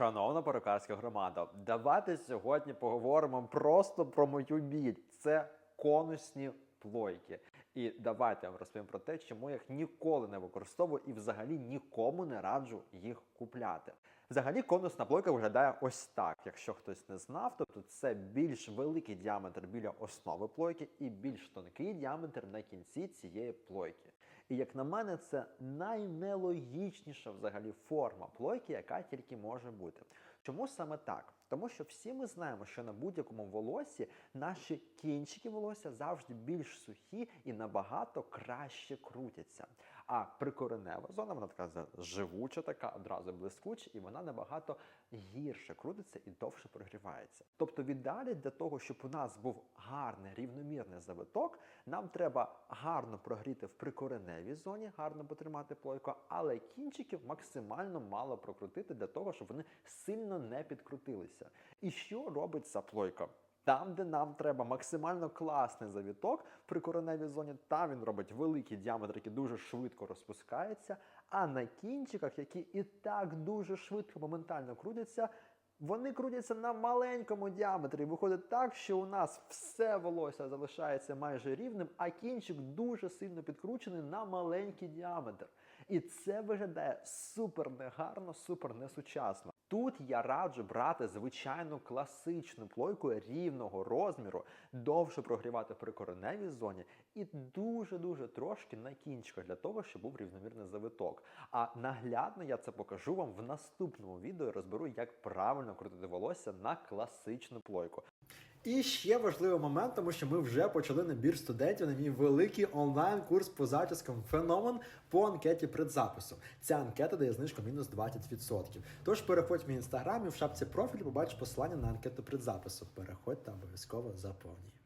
Шановна перукарська громада, давайте сьогодні поговоримо просто про мою біль. Це конусні плойки. І давайте я вам розповім про те, чому я їх ніколи не використовую і взагалі нікому не раджу їх купляти. Взагалі, конусна плойка виглядає ось так, якщо хтось не знав, тобто це більш великий діаметр біля основи плойки і більш тонкий діаметр на кінці цієї плойки. І як на мене, це найнелогічніша взагалі форма плойки, яка тільки може бути. Чому саме так? Тому що всі ми знаємо, що на будь-якому волосі наші кінчики волосся завжди більш сухі і набагато краще крутяться. А прикоренева зона, вона така живуча, така одразу блискуча, і вона набагато гірше крутиться і довше прогрівається. Тобто, в ідеалі для того, щоб у нас був гарний рівномірний завиток, нам треба гарно прогріти в прикореневій зоні, гарно потримати плойку, але кінчиків максимально мало прокрутити для того, щоб вони сильно не підкрутилися. І що робить ця плойка? Там, де нам треба максимально класний завіток при кореневій зоні, там він робить великий діаметр, який дуже швидко розпускається. А на кінчиках, які і так дуже швидко моментально крутяться, вони крутяться на маленькому діаметрі. Виходить так, що у нас все волосся залишається майже рівним, а кінчик дуже сильно підкручений на маленький діаметр. І це виглядає супер негарно, супер несучасно. Тут я раджу брати звичайну класичну плойку рівного розміру, довше прогрівати при кореневій зоні і дуже-дуже трошки на кінчиках для того, щоб був рівномірний завиток. А наглядно я це покажу вам в наступному відео і розберу, як правильно крутити волосся на класичну плойку. І ще важливий момент, тому що ми вже почали набір студентів на мій великий онлайн-курс по зачіскам феномен по анкеті предзапису. Ця анкета дає знижку мінус 20%. Тож переходь в мій інстаграм і в шапці профілю побачиш посилання на анкету предзапису. Переходь та обов'язково заповнюй.